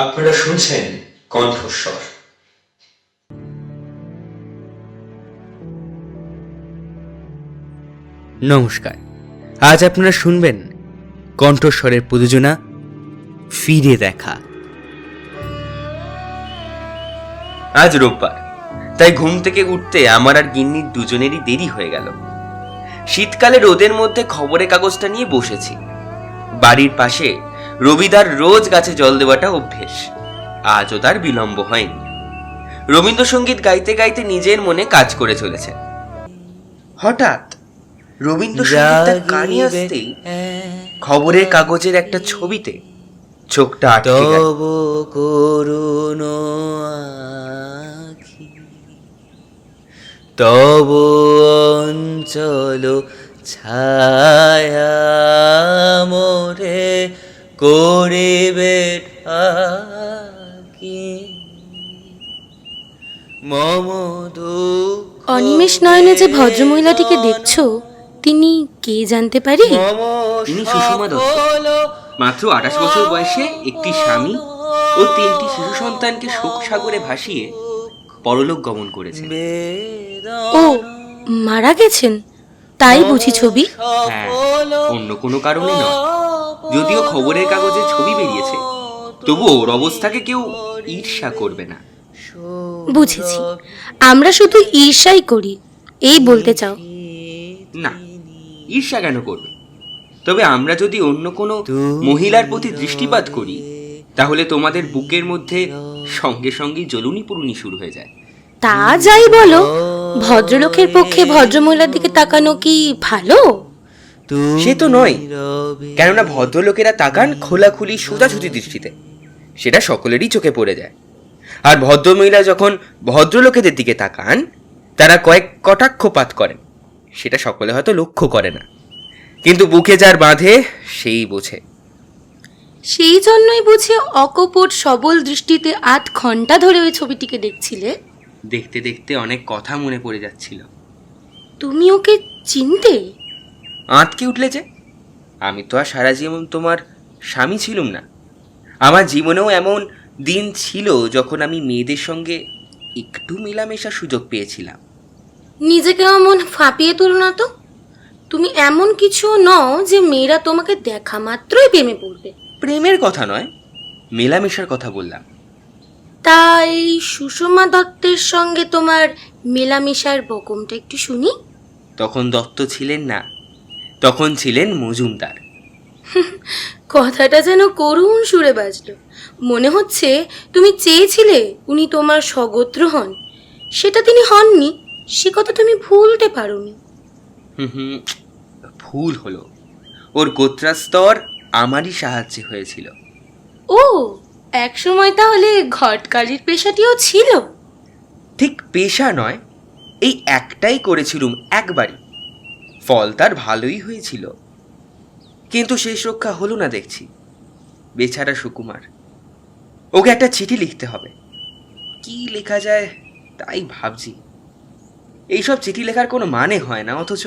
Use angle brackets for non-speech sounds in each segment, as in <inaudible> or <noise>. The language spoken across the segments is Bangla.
আপনারা শুনছেন কণ্ঠস্বর। নমস্কার। আজ আপনারা শুনবেন কণ্ঠস্বরের প্রযোজনা ফিরে দেখা। আজ রোববার তাই ঘুম থেকে উঠতে আমার আর গিন্নির দুজনেরই দেরি হয়ে গেল। শীতকালে রোদের মধ্যে খবরের কাগজটা নিয়ে বসেছি। বাড়ির পাশে রবিদার রোজ গাছে জল দেওয়াটা অভ্যেস। আজও তার বিলম্ব হয়নি। রবীন্দ্রসঙ্গীত গাইতে গাইতে নিজের মনে কাজ করে চলেছে। হঠাৎ কানে আসতেই খবরের কাগজের একটা ছবিতে চোখটা আটকে গেল। তব করুণ আখি তব অঞ্চল ছায়া মোরে করিবে ঠাকি মম অনিমেষ নয়নে যে ভদ্রমহিলাটিকে দেখছ তিনি কে জানতে পারি? তিনি সুষমা দত্ত। মাত্র আঠাশ বছর বয়সে একটি স্বামী ও তিনটি শিশু সন্তানকে শোক সাগরে ভাসিয়ে পরলোক গমন করেছে ও মারা গেছেন? তাই বুঝি ছবি? হ্যাঁ অন্য কোনো কারণে নয়। যদিও খবরের কাগজে ছবি বেরিয়েছে তবু ওর অবস্থাকে কেউ ঈর্ষা করবে না। বুঝেছি। আমরা শুধু ঈর্ষাই করি। এই বলতে চাও? না ঈর্ষা কেন করবে? তবে আমরা যদি অন্য কোনো মহিলার প্রতি দৃষ্টিপাত করি তাহলে তোমাদের বুকের মধ্যে সঙ্গে সঙ্গে জ্বলুনি পুরুনি শুরু হয়ে যায়। তা যাই বলো। ভদ্রলোকের পক্ষে ভদ্রমহিলার দিকে তাকানো কি ভালো? সে তো নয়। কেননা ভদ্রলোকেরা তাকান খোলাখুলি সোজাসুজি দৃষ্টিতে। সেটা সকলেরই চোখে পড়ে যায়। আর ভদ্রমহিলা যখন ভদ্রলোকেদের দিকে তাকান তারা কয়েক কটাক্ষপাত করেন। সেটা সকলে হয়তো লক্ষ্য করে না। কিন্তু বুকে যার বাঁধে সেই বোঝে। সেই জন্যই বুঝে অকপট সবল দৃষ্টিতে আট ঘণ্টা ধরে ওই ছবিটিকে দেখছিলে? দেখতে দেখতে অনেক কথা মনে পড়ে যাচ্ছিল। তুমি ওকে চিনতে আঁতকে উঠলে যে? আমি তো আর সারা জীবন তোমার স্বামী ছিলুম না। আমার জীবনেও এমন দিন ছিল যখন আমি মেয়েদের সঙ্গে একটু মেলামেশার সুযোগ পেয়েছিলাম। নিজেকে এমন ফাঁপিয়ে তুলো না তো। তুমি এমন কিছু নও যে মেয়েরা তোমাকে দেখা মাত্রই প্রেমে পড়বে। প্রেমের কথা নয় মেলামেশার কথা বললাম। তাই সুষমা দত্তের সঙ্গে তোমার মেলামেশার বকমটা একটু শুনি। তখন দত্ত ছিলেন না তখন ছিলেন মজুমদার। কথাটা যেন করুণ সুরে বাজলো। মনে হচ্ছে তুমি চেয়েছিলে উনি তোমার স্বগোত্র হন। সেটা তিনি হননি সে কথা তুমি ভুলতে পারোনি। ভুল হলো। ওর গোত্রাস্তর আমারই সাহায্যে হয়েছিল। ও এক সময় তাহলে ঘটকালির পেশাটিও ছিল? ঠিক পেশা নয় এই একটাই করেছিলুম একবারই। ফল তার ভালোই হয়েছিল। কিন্তু শেষ রক্ষা হলো না দেখছি, বেচারা সুকুমার। ওকে একটা চিঠি লিখতে হবে। কি লেখা যায় তাই ভাবছি। এইসব চিঠি লেখার কোনো মানে হয় না, অথচ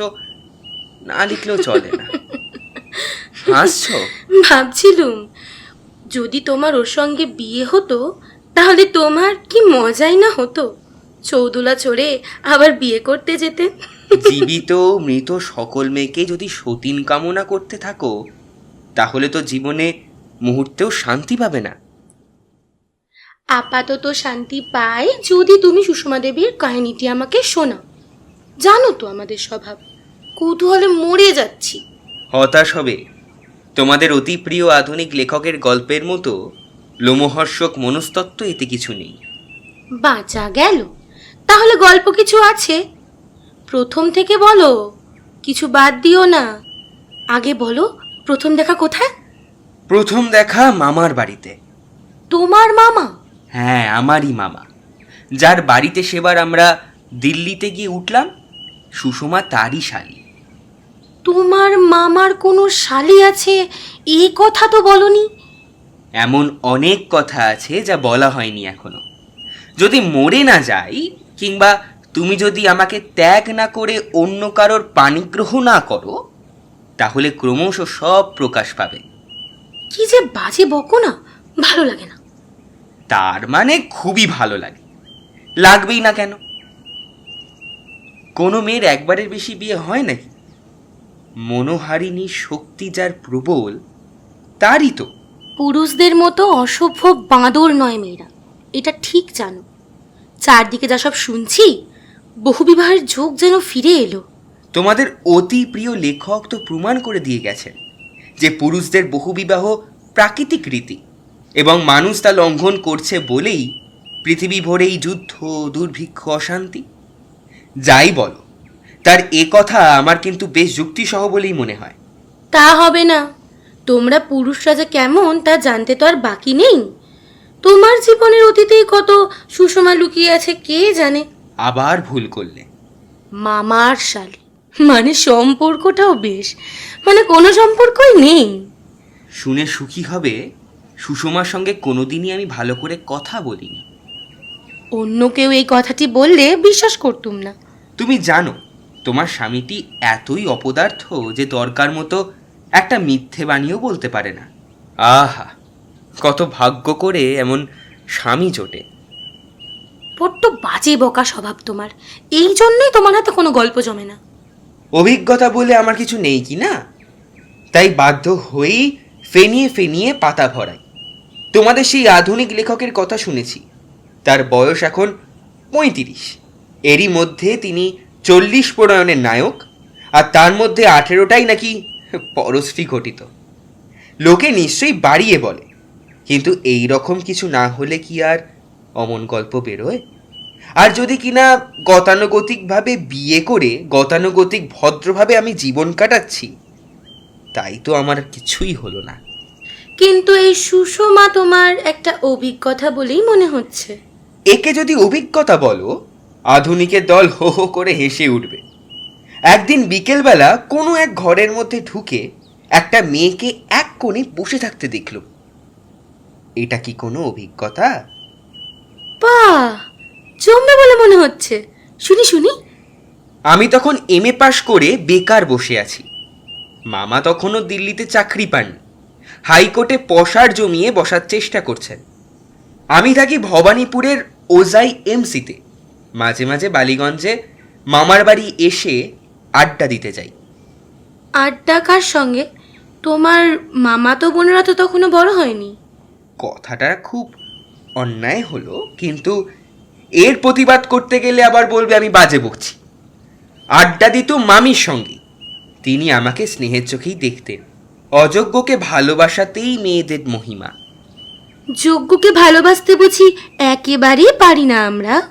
না লিখলেও চলে না। হাসছো? ভাবছিলুম, যদি তোমার ওর সঙ্গে বিয়ে হতো, তাহলে তোমার কি মজাই না হতো? চৌদুলা চড়ে আবার বিয়ে করতে যেতে জীবিত মৃত সকল মেয়েকে যদি সতীন কামনা করতে থাকো তাহলে তো জীবনে মুহূর্তেও শান্তি পাবে না। আপাতত শান্তি পাই যদি তুমি সুষমা দেবীর কাহিনীটি আমাকে শোনাও। জানো তো আমাদের স্বভাব কৌতূহলে মরে যাচ্ছি। হতাশ হবে। তোমাদের অতি প্রিয় আধুনিক লেখকের গল্পের মতো লোমহর্ষক মনস্তত্ত্ব এতে কিছু নেই। বাঁচা গেল। তাহলে গল্প কিছু আছে? প্রথম থেকে বলো কিছু বাদ দিও না। আগে বলো প্রথম দেখা কোথায়? প্রথম দেখা মামার বাড়িতে। তোমার মামা? হ্যাঁ আমারই মামা। যার বাড়িতে সেবার আমরা দিল্লিতে গিয়ে উঠলাম সুষমা তারই শালি। তোমার মামার কোনো শালি আছে? এই কথা তো বলনি। এমন অনেক কথা আছে যা বলা হয়নি এখনও। যদি মরে না যাই কিংবা তুমি যদি আমাকে ত্যাগ না করে অন্য কারোর পানিগ্রহ না করো তাহলে ক্রমশ সব প্রকাশ পাবে। কি যে বাজে বকো না ভালো লাগে না। তার মানে খুবই ভালো লাগে। লাগবেই না কেন? কোনো মেয়ের একবারের বেশি বিয়ে হয় নাকি? মনোহারিণী শক্তি যার প্রবল তারই তো। পুরুষদের মতো অসভ্য বাঁদর নয় মেয়েরা এটা ঠিক জানো। চারদিকে যা সব শুনছি বহুবিবাহের যোগ যেন ফিরে এলো। তোমাদের অতি প্রিয় লেখক তো প্রমাণ করে দিয়ে গেছেন যে পুরুষদের বহুবিবাহ প্রাকৃতিক রীতি এবং মানুষ তা লঙ্ঘন করছে বলেই পৃথিবী ভরেই যুদ্ধ দুর্ভিক্ষ অশান্তি। যাই বলো তার এ কথা আমার কিন্তু বেশ যুক্তিসহ বলেই মনে হয়। তা হবে না। তোমরা পুরুষরা যে কেমন তা জানতে তো আর বাকি নেই। তোমার জীবনের অতীতেই কত সুষমা লুকিয়ে আছে কে জানে? আবার ভুল করলে। মামার শালি। মানে সম্পর্কটাও বেশ। মানে কোনো সম্পর্কই নেই। শুনে সুখী হবে সুষমার সঙ্গে কোনোদিনই আমি ভালো করে কথা বলিনি। অন্য কেউ এই কথাটি বললে বিশ্বাস করতুম না। তুমি জানো তোমার স্বামীটি এতই অপদার্থ যে দরকার মতো একটা মিথ্যে বানিয়েও বলতে পারে না। আহা! কত ভাগ্য করে এমন স্বামী জোটে। বড্ড বাজে বকা স্বভাব তোমার। এই জন্যই তোমার হাতে কোনো গল্প জমে না। অভিজ্ঞতা বলে আমার কিছু নেই কি না? তাই বাধ্য হয়েই ফেনিয়ে ফেনিয়ে পাতা ভরাই। তোমাদের সেই আধুনিক লেখকের কথা শুনেছি। তার বয়স এখন পঁয়ত্রিশ। এরই মধ্যে তিনি চল্লিশ প্রণয়নের নায়ক আর তার মধ্যে আঠেরোটাই নাকি পরশ্রী ঘটিত। লোকে নিশ্চয়ই বাড়িয়ে বলে কিন্তু এই রকম কিছু না হলে কি আর অমন গল্প বেরোয়? আর যদি কিনা গতানুগতিকভাবে বিয়ে করে গতানুগতিক ভদ্রভাবে আমি জীবন কাটাচ্ছি তাই তো আমার কিছুই হলো না। কিন্তু এই সুষমা তোমার একটা অভিজ্ঞতা বলেই মনে হচ্ছে। একে যদি অভিজ্ঞতা বলো আধুনিকের দল হো হো করে হেসে উঠবে। একদিন বিকেলবেলা কোনো এক ঘরের মধ্যে ঢুকে একটা মেয়েকে এক কোণে বসে থাকতে দেখল এটা কি কোনো অভিজ্ঞতা? পা জমবে বলে মনে হচ্ছে। শুনি শুনি। আমি তখন এম এ পাশ করে বেকার বসে আছি। মামা তখনও দিল্লিতে চাকরি পাননি হাইকোর্টে পশার জমিয়ে বসার চেষ্টা করছেন। আমি থাকি ভবানীপুরের ওজাই এমসিতে মাঝে মাঝে বালিগঞ্জে মামার বাড়ি এসে আড্ডা দিতে যাই। আড্ডা কার সঙ্গে? তোমার মামা তো বোনেরা তো তখনও বড় হয়নি। কথাটা খুব অন্যায় হলো কিন্তু এর প্রতিবাদ করতে গেলে আবার বলবে আমি বাজে বকছি। আড্ডা দিত মামির সঙ্গে। তিনি আমাকে স্নেহের চোখেই দেখতেন। অযোগ্যকে ভালোবাসাতেই মেয়েদের মহিমা। যোগ্যকে ভালোবাসতে বুঝি একেবারেই পারি না আমরা।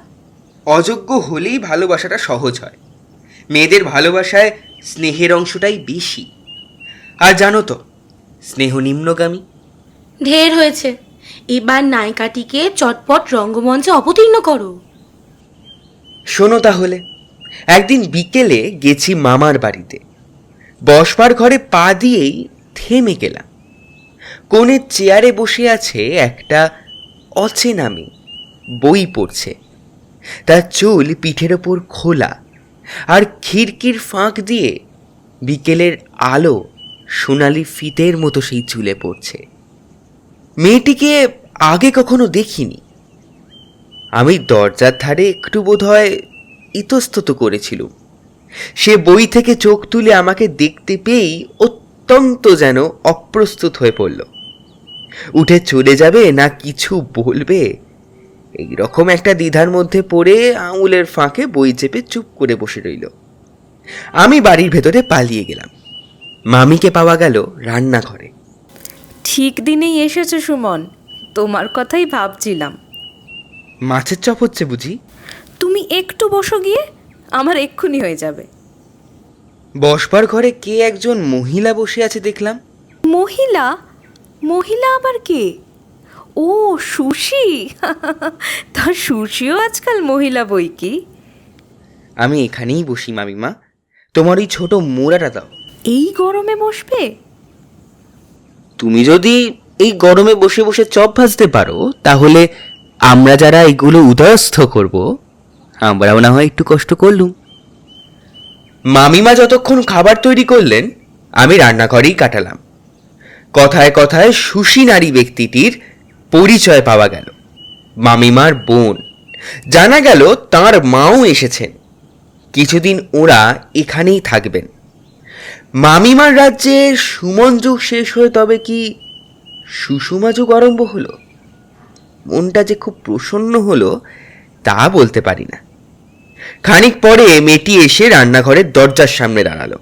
অযোগ্য হলেই ভালোবাসাটা সহজ হয়। মেয়েদের ভালোবাসায় স্নেহের অংশটাই বেশি। আর জানো তো স্নেহ নিম্নগামী ঢের হয়েছে। এবার নায়িকাটিকে চটপট রঙ্গমঞ্চে অবতীর্ণ করো। শোনো তাহলে, একদিন বিকেলে গেছি মামার বাড়িতে। বসবার ঘরে পা দিয়েই থেমে গেলাম। কোণের চেয়ারে বসে আছে একটা অচেনা মেয়ে। বই পড়ছে। তার চুল পিঠের ওপর খোলা আর খিড়কির ফাঁক দিয়ে বিকেলের আলো সোনালি ফিতের মতো সেই চুলে পড়ছে। মেয়েটিকে আগে কখনো দেখিনি। আমি দরজার ধারে একটু বোধহয় ইতস্তত করেছিলুম। সে বই থেকে চোখ তুলে আমাকে দেখতে পেয়েই অত্যন্ত যেন অপ্রস্তুত হয়ে পড়ল। উঠে চলে যাবে না কিছু বলবে? এই রকম একটা দ্বিধার মধ্যে পড়ে আঙুলের ফাঁকে বই চেপে চুপ করে বসে রইল। আমি বাড়ির ভেতরে পালিয়ে গেলাম। মামিকে পাওয়া গেল রান্নাঘরে। ঠিক দিনেই এসেছ সুমন। তোমার কথাই ভাবছিলাম। মাছের চপ হচ্ছে বুঝি? তুমি একটু বসো গিয়ে আমার এক্ষুনি হয়ে যাবে। বসবার ঘরে কে একজন মহিলা বসে আছে দেখলাম। মহিলা? মহিলা আবার কে? ও সুশি। <laughs> তা সুশিও আজকাল মহিলা বই কি? আমি এখানেই বসি মামিমা। তোমার ওই ছোট মোড়াটা দাও। এই গরমে বসবে? তুমি যদি এই গরমে বসে বসে চপ ভাজতে পারো, তাহলে আমরা যারা এগুলো উদয়স্থ করব, আমরাও না হয় একটু কষ্ট করলুম। মামিমা যতক্ষণ খাবার তৈরি করলেন, আমি রান্নাঘরেই কাটালাম। কথায় কথায় সুশী নারী ব্যক্তিটির পরিচয় পাওয়া গেল, মামিমার বোন। জানা গেল তার মাও এসেছেন। কিছুদিন ওরা এখানেই থাকবেন। মামিমার রাজ্যে সুমন যুগ শেষ হয়ে তবে কি সুষুমা যুগ আরম্ভ হলো? মনটা যে খুব প্রসন্ন হলো, তা বলতে পারি না। খানিক পরে মেয়েটি এসে রান্নাঘরের দরজার সামনে দাঁড়াল।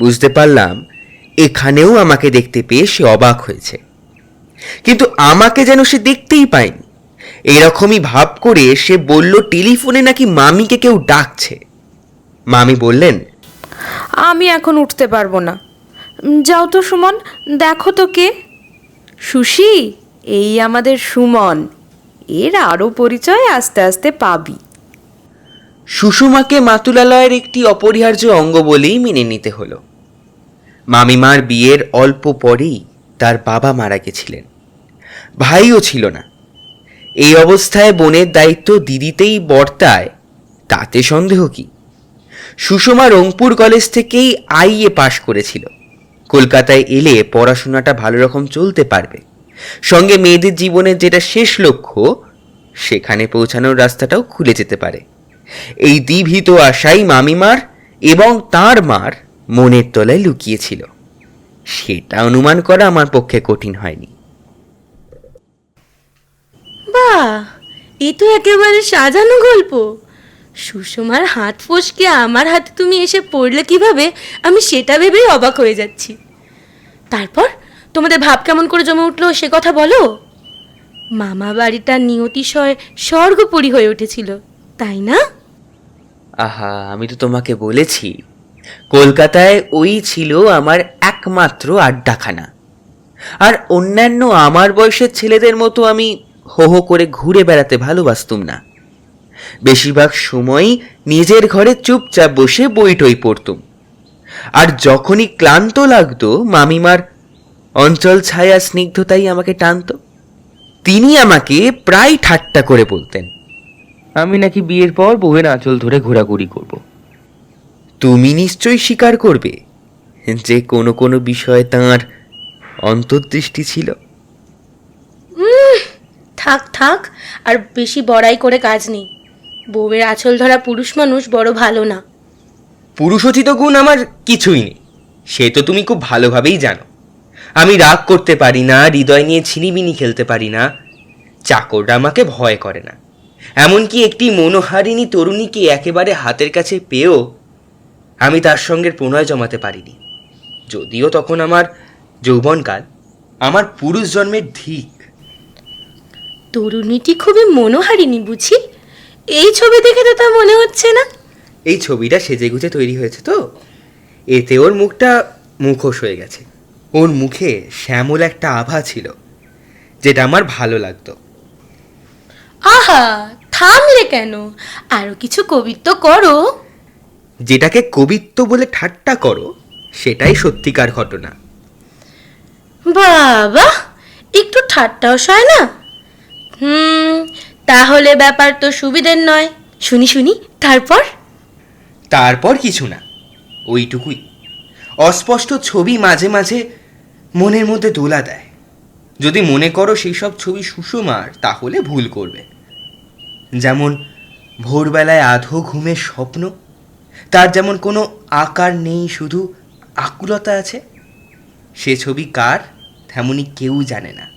বুঝতে পারলাম, এখানেও আমাকে দেখতে পেয়ে সে অবাক হয়েছে। কিন্তু আমাকে যেন সে দেখতেই পায়নি। এরকমই ভাব করে সে বলল, টেলিফোনে নাকি মামিকে কেউ ডাকছে? মামি বললেন আমি এখন উঠতে পারব না। যাও তো সুমন, দেখো তো কে। সুশি, এই আমাদের সুমন। এর আরও পরিচয় আস্তে আস্তে পাবি। সুষুমাকে মাতুলালয়ের একটি অপরিহার্য অঙ্গ বলেই মেনে নিতে হলো। মামিমার বিয়ের অল্প পরেই তার বাবা মারা গেছিলেন। ভাইও ছিল না। এই অবস্থায় বোনের দায়িত্ব দিদিতেই বর্তায়, তাতে সন্দেহ কি? সুষমা রংপুর কলেজ থেকেই আইএ পাশ করেছিল। কলকাতায় এলে পড়াশোনাটা ভালো রকম চলতে পারবে। সঙ্গে মেয়েদের জীবনের যেটা শেষ লক্ষ্য, সেখানে পৌঁছানোর রাস্তাটাও খুলে যেতে পারে। এই দ্বিভীত আশাই মামিমার এবং তার মার মনের তলায় লুকিয়েছিল। সেটা অনুমান করা আমার পক্ষে কঠিন হয়নি। বাহ! এ তো একেবারে সাজানো গল্প। সুষমার হাত ফসকে আমার হাতে তুমি এসে পড়লে কীভাবে? আমি সেটা ভেবেই অবাক হয়ে যাচ্ছি। তারপর তোমাদের ভাব কেমন করে জমে উঠল সে কথা বলো? মামা বাড়িটা নিয়তিশয় স্বর্গপুরী হয়ে উঠেছিল, তাই না? আহা, আমি তো তোমাকে বলেছি। কলকাতায় ওই ছিল আমার একমাত্র আড্ডাখানা। আর অন্যান্য আমার বয়সের ছেলেদের মতো আমি হো হো করে ঘুরে বেড়াতে ভালোবাসতুম না। বেশিরভাগ সময়ই নিজের ঘরে চুপচাপ বসে বই টই পড়তুম। আর যখনই ক্লান্ত লাগতো, মামিমার অঞ্চল ছায়া স্নিগ্ধতাই আমাকে টানতো। তিনি আমাকে প্রায় ঠাট্টা করে বলতেন, আমি নাকি বিয়ের পর বউয়ের আঁচল ধরে ঘোরাঘুরি করব। তুমি নিশ্চয়ই স্বীকার করবে যে কোনো কোনো বিষয়ে তাঁর অন্তর্দৃষ্টি ছিল? থাক থাক, আর বেশি বড়াই করে কাজ নেই। বউয়ের আঁচল ধরা পুরুষ মানুষ বড় ভালো না। পুরুষোচিত গুণ আমার কিছুই নেই। সে তো তুমি খুব ভালোভাবেই জানো। আমি রাগ করতে পারি না হৃদয় নিয়ে ছিনিবিনি খেলতে পারি না। চাকররা আমাকে ভয় করে না। এমনকি একটি মনোহারিণী তরুণীকে একেবারে হাতের কাছে পেয়েও আমি তার সঙ্গে প্রণয় জমাতে পারিনি। যদিও তখন আমার যৌবনকাল আমার পুরুষ জন্মের ধিক তরুণীটি খুবই মনোহারিণী বুঝি? এই ছবি দেখে তো তা মনে হচ্ছে না। এই ছবিটা সেজে গুজে তৈরি হয়েছে তো। এতে ওর মুখটা মুখোশ হয়ে গেছে। ওর মুখে শ্যামল একটা আভা ছিল যেটা আমার ভালো লাগতো। আহা থামলে কেন? আরও কিছু কবিত্ব করো। যেটাকে কবিত্ব বলে ঠাট্টা করো সেটাই সত্যিকার ঘটনা। বাবা একটু ঠাট্টাও সয় না? হুম তাহলে ব্যাপার তো সুবিধের নয়। শুনি শুনি, তারপর? তারপর কিছু না, ওইটুকুই। অস্পষ্ট ছবি মাঝে মাঝে মনের মধ্যে দোলা দেয়। যদি মনে করো সেই সব ছবি সুষমার, তাহলে ভুল করবে। যেমন ভোরবেলায় আধো ঘুমের স্বপ্ন, তার যেমন কোনো আকার নেই, শুধু আকুলতা আছে। সে ছবি কার তেমনই কেউ জানে না।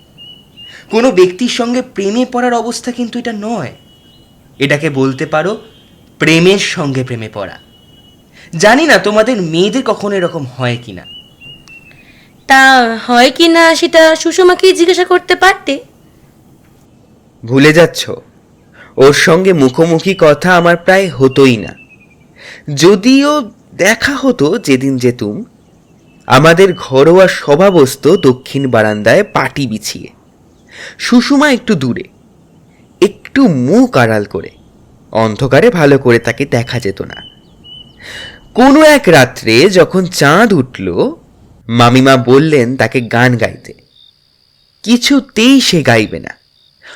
কোনো ব্যক্তির সঙ্গে প্রেমে পড়ার অবস্থা কিন্তু এটা নয়। এটাকে বলতে পারো প্রেমের সঙ্গে প্রেমে পড়া। জানি না তোমাদের মেয়েদের কখনো এরকম হয় কিনা। তা হয় কি না সেটা সুষমাকেই জিজ্ঞাসা করতে পারতে। ভুলে যাচ্ছ। ওর সঙ্গে মুখোমুখি কথা আমার প্রায় হতোই না। যদিও দেখা হতো যেদিন যেতুম আমাদের ঘরোয়া সভা বসত দক্ষিণ বারান্দায় পাটি বিছিয়ে। সুষুমা একটু দূরে। একটু মুখ আড়াল করে। অন্ধকারে ভালো করে তাকে দেখা যেত না। কোনো এক রাত্রে যখন চাঁদ উঠল, মামিমা বললেন তাকে গান গাইতে। কিছুতেই সে গাইবে না।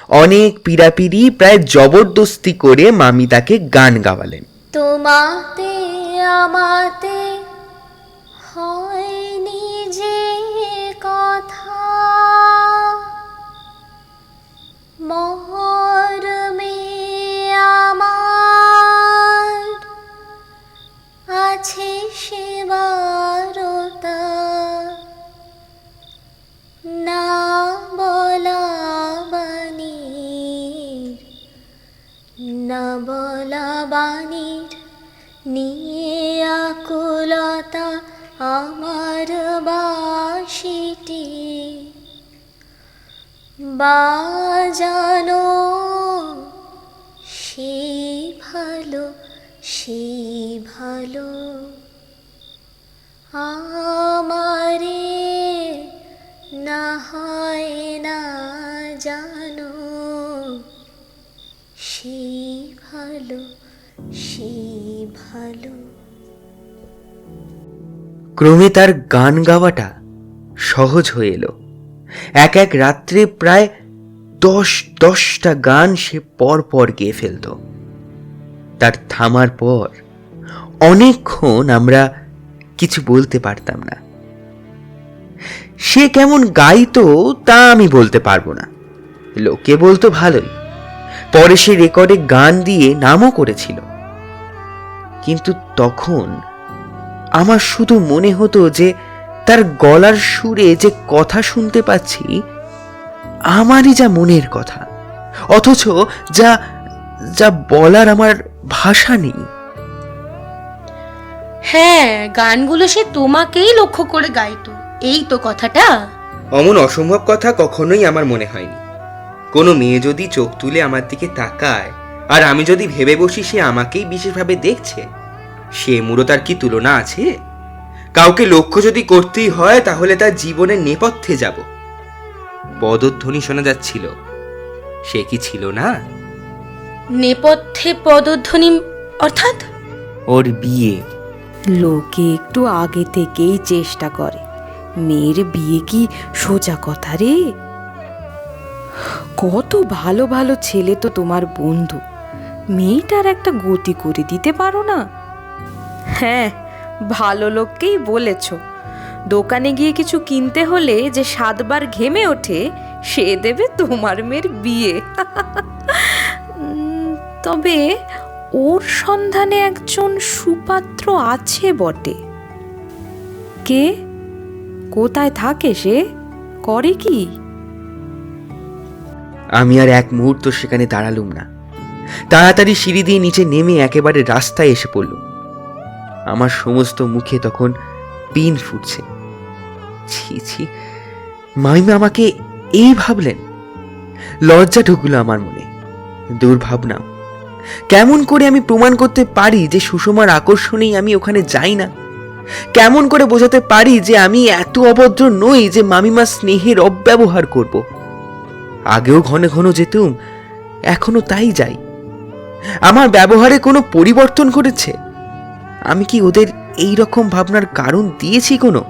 অনেক পিড়াপিড়ি প্রায় জবরদস্তি করে মামি তাকে গান গাওয়ালেন। তোমাতে, আমাতে বলা বাণীর নিয়ে আকুলতা আমার বাসিটি। বাজানো সেই ভালো সেই ভালো। আমারে না হয় না জানো সেই ভালো সেই ভালো। ক্রমে তার গান গাওয়াটা সহজ হয়ে এলো। এক এক রাত্রে প্রায় দশ, দশটা গান সে পর পর গেয়ে ফেলত। তার থামার পর অনেকক্ষণ আমরা কিছু বলতে পারতাম না। সে কেমন গাইতো তা আমি বলতে পারব না। লোকে বলতো ভালোই। পরে সে রেকর্ডে গান দিয়ে নামও করেছিল। কিন্তু তখন আমার শুধু মনে হতো যে তার গলার সুরে যে কথা শুনতে পাচ্ছি আমারই যা মনের কথা অথচ যা যা বলার আমার ভাষা নেই। হ্যাঁ গানগুলো সে তোমাকেই লক্ষ্য করে গাইতো এই তো কথাটা। অমন অসম্ভব কথা কখনোই আমার মনে হয়নি। কোনো মেয়ে যদি চোখ তুলে আমার দিকে তাকায় আর আমি যদি ভেবে বসি সে আমাকেই বিশেষভাবে দেখছে সে মূরতার কি তুলনা আছে? কাউকে লক্ষ্য যদি করতেই হয় তাহলে তার জীবনের নেপথ্যে যাব। পদধ্বনি শোনা যাচ্ছিল। সে কি ছিল না? নেপথ্যে পদধ্বনি অর্থাৎ? ওর বিয়ে। লোকে একটু আগে থেকেই চেষ্টা করে। মেয়ের বিয়ে কি সোজা কথা রে? কত ভালো ভালো ছেলে তো তোমার বন্ধু। মেয়েটার একটা গতি করে দিতে পারো না? হ্যাঁ ভালো লোককেই বলেছ। দোকানে গিয়ে কিছু কিনতে হলে যে সাতবার ঘেমে ওঠে, সে দেবে তোমার মেয়ের বিয়ে। তবে ওর সন্ধানে একজন সুপাত্র আছে বটে। কে? কোথায় থাকে সে? করে কি? আমি আর এক মুহূর্ত সেখানে দাঁড়ালুম না। তাড়াতাড়ি সিঁড়ি দিয়ে নিচে নেমে একেবারে রাস্তায় এসে পড়লুম। আমার সমস্ত মুখে তখন পিন ফুটছে। ছি ছি, মাইমা আমাকে এই ভাবলেন। লজ্জা ঢুকলো আমার মনে। দুর্ভাবনাও কেমন করে আমি প্রমাণ করতে পারি যে সুষমার আকর্ষণেই আমি ওখানে যাই না? কেমন করে বোঝাতে পারি যে আমি এত অভদ্র নই যে মামিমা স্নেহের অব্যবহার করব? আগেও ঘন ঘন যেতুম, এখনও তাই যাই। আমার ব্যবহারে কোনো পরিবর্তন ঘটেছে? আমি কি ওদের এই রকম ভাবনার কারণ দিয়েছি কোনো?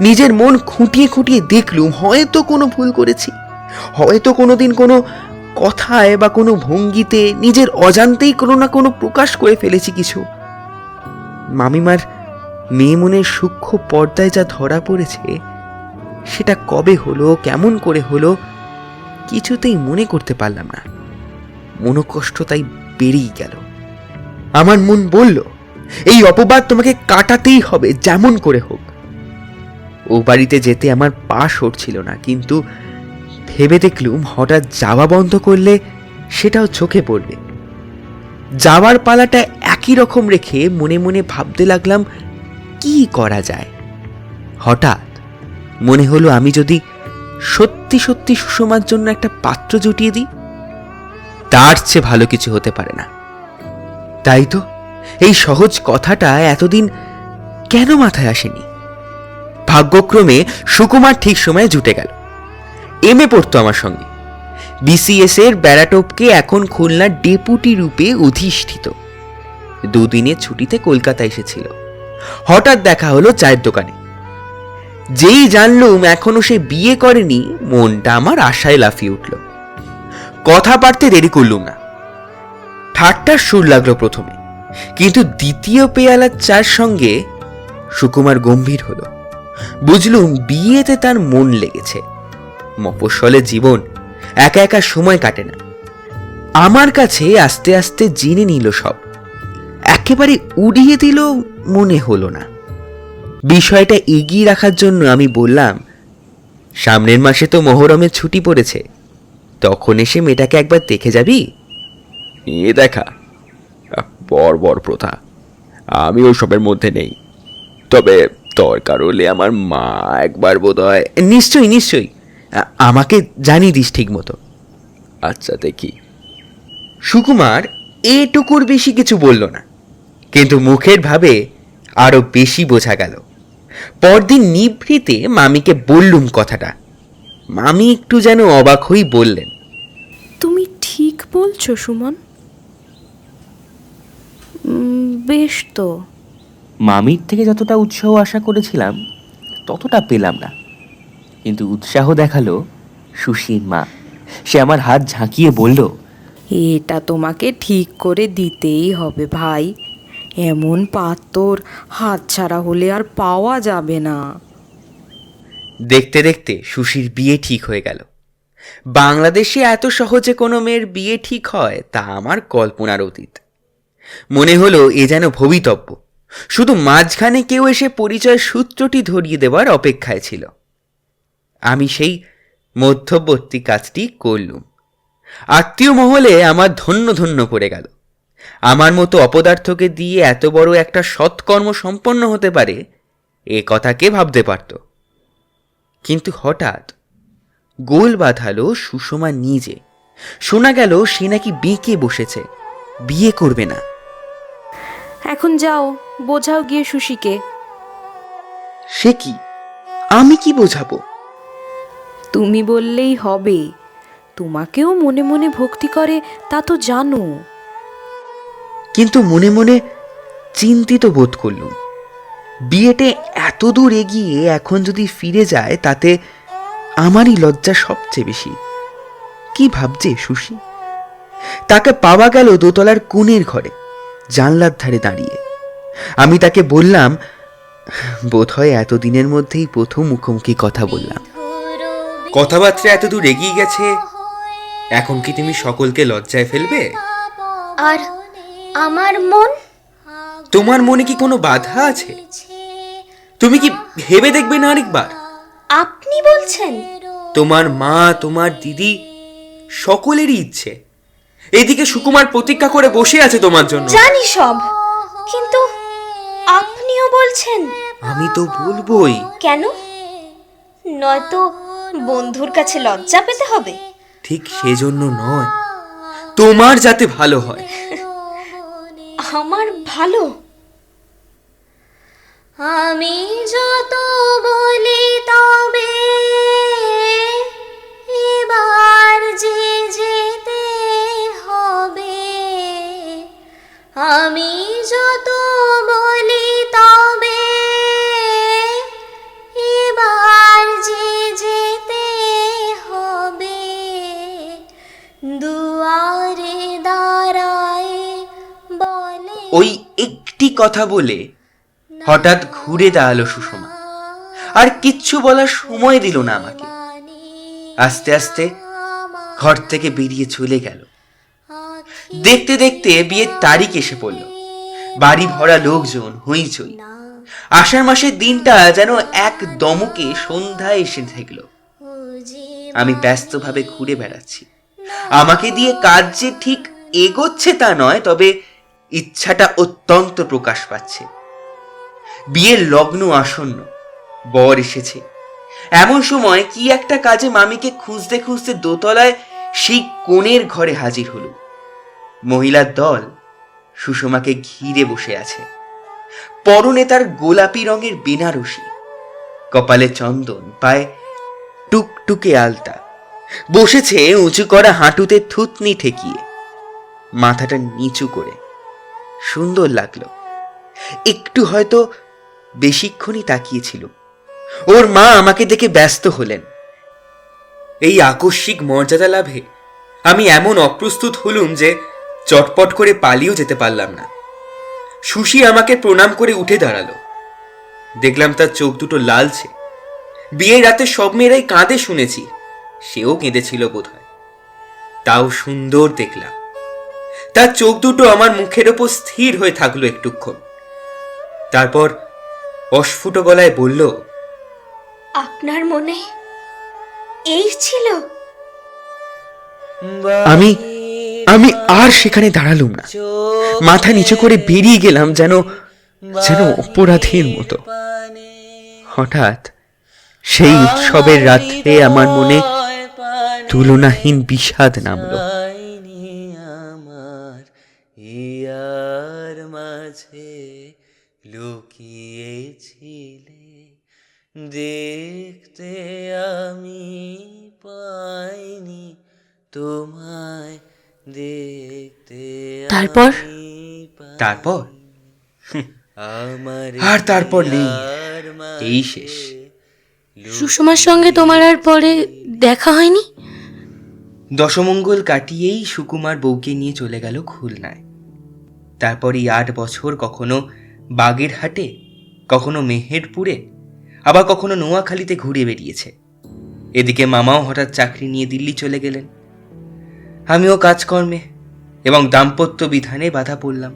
নিজের মন খুঁটিয়ে খুঁটিয়ে দেখলুম, হয়তো কোনো ভুল করেছি। হয়তো কোনোদিন কোনো কথায় বা কোনো ভঙ্গিতে নিজের অজান্তেই কোনো না কোনো প্রকাশ করে ফেলেছি কিছু। মামিমার মেয়ে মনের সূক্ষ্ম পর্দায় যা ধরা পড়েছে, সেটা কবে হলো, কেমন করে হলো কিছুতেই মনে করতে পারলাম না। মনোকষ্ট তাই বেড়েই গেল। আমার মন বলল, এই অপবাদ তোমাকে কাটাতেই হবে, যেমন করে হোক। ও বাড়িতে যেতে আমার পা সরছিল না, কিন্তু ভেবে দেখলুম হঠাৎ যাওয়া বন্ধ করলে সেটাও চোখে পড়বে। যাওয়ার পালাটা একই রকম রেখে মনে মনে ভাবতে লাগলাম, কি করা যায়? হঠাৎ মনে হলো আমি যদি সত্যি সত্যি সুষমার জন্য একটা পাত্র জুটিয়ে দিই? তার চেয়ে ভালো কিছু হতে পারে না। তাই তো, এই সহজ কথাটা এতদিন কেন মাথায় আসেনি? ভাগ্যক্রমে সুকুমার ঠিক সময়ে জুটে গেল। এম এ পড়তো আমার সঙ্গে। বিসিএস এর ব্যারাটোপকে এখন খুলনার ডেপুটি রূপে অধিষ্ঠিত। দুদিনের ছুটিতে কলকাতা এসেছিল। হঠাৎ দেখা হলো চায়ের দোকানে। যেই জানলুম এখনও সে বিয়ে করেনি, মনটা আমার আশায় লাফিয়ে উঠল। কথা পারতে দেরি করলুম না। ঠাট্টার সুর লাগল প্রথমে, কিন্তু দ্বিতীয় পেয়ালার চার সঙ্গে সুকুমার গম্ভীর হলো। বুঝলুম বিয়েতে তার মন লেগেছে। মফস্বলে জীবন একা একা সময় কাটে না। আমার কাছে আস্তে আস্তে জেনে নিল সব। একেবারে উড়িয়ে দিল মনে হলো না। বিষয়টা এগিয়ে রাখার জন্য আমি বললাম সামনের মাসে তো মহরমের ছুটি পড়েছে তখন এসে মেয়েটাকে একবার দেখে যাবি? এ দেখা বর বর প্রথা আমি ওসবের মধ্যে নেই তবে দরকার হলে আমার মা একবার বোধ হয় নিশ্চয়ই নিশ্চয়ই আমাকে জানিয়ে দিস ঠিক মতো আচ্ছা দেখি। সুকুমার এটুকুর বেশি কিছু বলল না কিন্তু মুখের ভাবে আরও বেশি বোঝা গেল। পরদিন নিভৃতে মামিকে বললুম কথাটা। মামি একটু যেন অবাক হয়েই বললেন তুমি ঠিক বলছো সুমন। বেশ তো। মামির থেকে যতটা উৎসাহ আশা করেছিলাম ততটা পেলাম না। কিন্তু উৎসাহ দেখাল সুশীর মা। সে আমার হাত ঝাঁকিয়ে বলল এটা তোমাকে ঠিক করে দিতেই হবে ভাই। এমন পাত্তর হাতছাড়া হলে আর পাওয়া যাবে না। দেখতে দেখতে সুশীর বিয়ে ঠিক হয়ে গেল। বাংলাদেশে এত সহজে কোনো মেয়ের বিয়ে ঠিক হয় তা আমার কল্পনার অতীত। মনে হলো এ যেন ভবিতব্য। শুধু মাঝখানে কেউ এসে পরিচয় সূত্রটি ধরিয়ে দেওয়ার অপেক্ষায় ছিল। আমি সেই মধ্যবর্তী কাজটি করলুম। আত্মীয় মহলে আমার ধন্য ধন্য পড়ে গেল। আমার মতো অপদার্থকে দিয়ে এত বড় একটা সৎকর্ম সম্পন্ন হতে পারে এ কথা কে ভাবতে পারতো? কিন্তু হঠাৎ গোল বাঁধালো সুষমা নিজে। শোনা গেল সে নাকি বেঁকে বসেছে বিয়ে করবে না। এখন যাও বোঝাও গিয়ে সুশীকে। সে কি? আমি কি বোঝাবো? তুমি বললেই হবে। তোমাকেও মনে মনে ভক্তি করে তা তো জানো। কিন্তু মনে মনে চিন্তিত বোধ করলুম। বিয়েটে এত দূর এগিয়ে এখন যদি ফিরে যায় তাতে আমারই লজ্জা সবচেয়ে বেশি। কি ভাবছে সুশি? তাকে পাওয়া গেল দোতলার কোণের ঘরে জানলার ধারে দাঁড়িয়ে। আমি তাকে বললাম বোধ হয় এতদিনের মধ্যেই প্রথম মুখোমুখি কথা বললাম। কথাবার্তা এত দূর এগিয়ে গেছে এখন কি তুমি সকলকে লজ্জায় ফেলবে? আর আমার মন? তোমার মনে কি কোনো বাধা আছে? তুমি কি ভেবে দেখবে না আরেকবার? আপনি বলছেন? তোমার মা তোমার দিদি সকলেরই ইচ্ছে। এদিকে সুকুমার প্রতীক্ষা করে বসে আছে তোমার জন্য। জানি সব কিন্তু আপনিও বলছেন। আমি তো বলবোই। কেন? নয়তো বন্ধুর কাছে লজ্জা পেতে হবে। ঠিক সেজন্য নয়। তোমার যাতে ভালো হয়। আমার ভালো? আমি যত বলি তবে ওই একটি কথা বলে হঠাৎ ঘুরে দাঁড়াল সুষমা। আর কিচ্ছু বলার সময় দিল না আমাকে। আস্তে আস্তে ঘর থেকে বেরিয়ে চলে গেল। দেখতে দেখতে বিয়ের তারিখ এসে পড়ল। বাড়ি ভরা লোকজন, হইচই। আষাঢ় মাসের দিনটা যেন এক দমকে সন্ধ্যায় এসে ঠেকল আমি ব্যস্তভাবে ঘুরে বেড়াচ্ছি। আমাকে দিয়ে কাজ যে ঠিক এগোচ্ছে তা নয়, তবে ইচ্ছাটা অত্যন্ত প্রকাশ পাচ্ছে। বিয়ের লগ্ন আসন্ন, বর এসেছে। এমন সময় কি একটা কাজে মামিকে খুঁজতে খুঁজতে দোতলায় সেই কোণের ঘরে হাজির হল। মহিলার দল সুষমাকে ঘিরে বসে আছে। পরনে তার গোলাপি রঙের বেনারসি। কপালে চন্দন, পায়ে টুকটুকে আলতা। বসেছে উঁচু করা হাঁটুতে থুতনি ঠেকিয়ে। মাথাটা নিচু করে। সুন্দর লাগল। একটু হয়তো বেশিক্ষণই তাকিয়েছিল। ওর মা আমাকে দেখে ব্যস্ত হলেন। এই আকস্মিক মর্যাদা লাভে আমি এমন অপ্রস্তুত হলুম যে চটপট করে পালিয়েও যেতে পারলাম না। সুশি আমাকে প্রণাম করে উঠে দাঁড়াল। দেখলাম তার চোখ দুটো লালছে। বিয়ের রাতে সব মেয়েরাই কাঁদে শুনেছি, সেও কেঁদেছিল বোধহয়। তাও সুন্দর দেখলাম। তার চোখ দুটো আমার মুখের ওপর স্থির হয়ে থাকল একটুক্ষণ। তারপর অস্ফুট গলায় বলল আপনার মনে এই ছিল? আমি আমি আর সেখানে দাঁড়ালুম না। মাথা নিচু করে বেরিয়ে গেলাম যেন যেন অপরাধীর মতো। হঠাৎ সেই উৎসবের রাত্রে আমার মনে তুলনাহীন বিষাদ নামলো। মাঝে লুকিয়েছিলে দেখতে আমি পাইনি তোমায় দেখতে তারপর? তারপর? আমার আর তারপর নেই। এই শেষ। সুষমার সঙ্গে তোমার আর পরে দেখা হয়নি? দশমঙ্গল কাটিয়েই সুকুমার বউকে নিয়ে চলে গেল খুলনায়। তারপর এই আট বছর কখনো বাগেরহাটে কখনো মেহেরপুরে আবার কখনো নোয়াখালীতে ঘুরে বেরিয়েছে এদিকে মামাও হঠাৎ চাকরি নিয়ে দিল্লি চলে গেলেন। আমিও কাজকর্মে এবং দাম্পত্য বিধানে বাধা পড়লাম।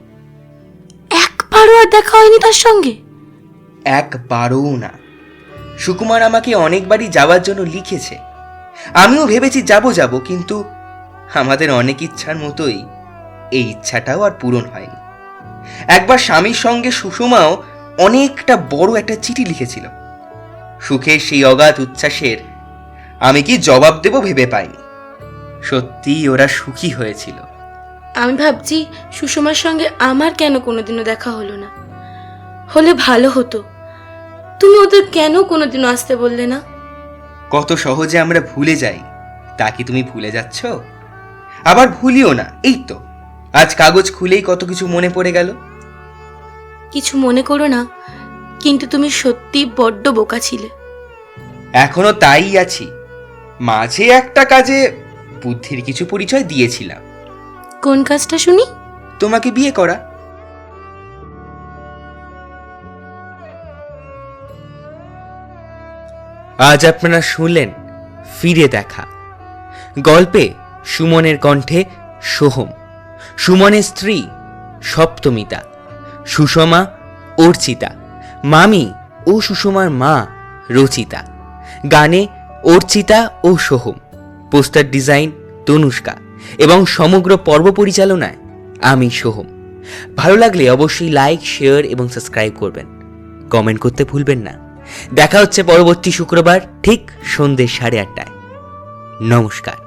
একবারও আর দেখা হয়নি তার সঙ্গে? একবারও না। সুকুমার আমাকে অনেকবারই যাওয়ার জন্য লিখেছে। আমিও ভেবেছি যাব যাব কিন্তু আমাদের অনেক ইচ্ছার মতোই এই ইচ্ছাটাও আর পূরণ হয়নি। একবার স্বামীর সঙ্গে সুষমাও অনেকটা বড় একটা চিঠি লিখেছিল। সুখের সেই অগাধ উচ্ছ্বাসের আমি কি জবাব দেব ভেবে পাইনি। সত্যি ওরা সুখী হয়েছিল। আমি ভাবছি সুষমার সঙ্গে আমার কেন কোনোদিনও দেখা হলো না? হলে ভালো হতো। তুমি ওদের কেন কোনোদিনও আসতে বললে না? কত সহজে আমরা ভুলে যাই। তা কি তুমি ভুলে যাচ্ছ? আবার ভুলিও না এই তো। আজ কাগজ খুলেই কত কিছু মনে পড়ে গেল। কিছু মনে করো না কিন্তু তুমি সত্যি বড্ড বোকা ছিলে। এখনও তাই আছি। মাঝে একটা কাজে বুদ্ধির কিছু পরিচয় দিয়েছিলাম। কোন কাজটা শুনি? তোমাকে বিয়ে করা। আজ আপনারা শুনলেন ফিরে দেখা। গল্পে সুমনের কণ্ঠে সোহম। সুমনের স্ত্রী সপ্তমিতা, সুষমা অর্চিতা, মামি ও সুষমার মা রচিতা, গানে অর্চিতা ও সোহম, পোস্টার ডিজাইন তনুষ্কা এবং সমগ্র পর্ব পরিচালনায় আমি সোহম। ভালো লাগলে অবশ্যই লাইক, শেয়ার এবং সাবস্ক্রাইব করবেন। কমেন্ট করতে ভুলবেন না। দেখা হচ্ছে পরবর্তী শুক্রবার ঠিক সন্ধ্যে সাড়ে আটটায়। নমস্কার।